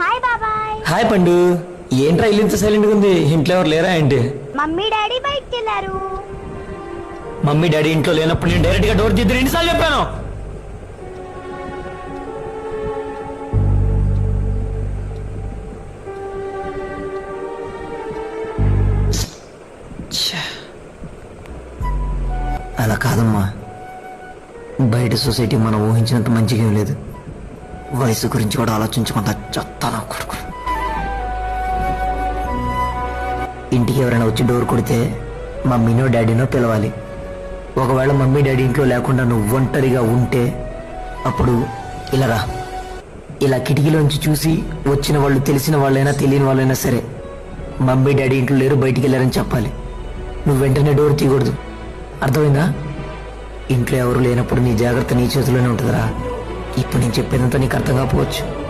Hi బాబాయ్. Hi పండు. ఏంట్రా ఇల్లు ఇంత సైలెంట్గా ఉంది? ఇంట్లో ఎవరు లేరా ఏంటి? మమ్మీ డాడీ బయటికి వెళ్ళారు. మమ్మీ డాడీ ఇంట్లో లేనప్పుడు నేను డైరెక్ట్గా డోర్ తీద్దు ఎన్నిసార్లు చెప్పాను. అలా కాదమ్మా. బయట సొసైటీ మనం ఊహించినంత మంచిగా లేదు. వయసు గురించి కూడా ఆలోచించకుండా చెత్త నా కొడుకు? ఇంటికి ఎవరైనా వచ్చి డోర్ కొడితే మమ్మీనో డాడీనో పిలవాలి. ఒకవేళ మమ్మీ డాడీ ఇంట్లో లేకుండా నువ్వు ఒంటరిగా ఉంటే అప్పుడు ఇలా రా. ఇలా కిటికీలోంచి చూసి వచ్చిన వాళ్ళు తెలిసిన వాళ్ళైనా తెలియని వాళ్ళైనా సరే మమ్మీ డాడీ ఇంట్లో లేరు బయటికి వెళ్ళారని చెప్పాలి. నువ్వు వెంటనే డోర్ తీయకూడదు. అర్థమైందా? ఇంట్లో ఎవరు లేనప్పుడు నీ జాగ్రత్త నీ చేతిలోనే ఉంటుందిరా. ఇప్పుడు నేను చెప్పేదంతా నీకు అర్థం కాకపోవచ్చు.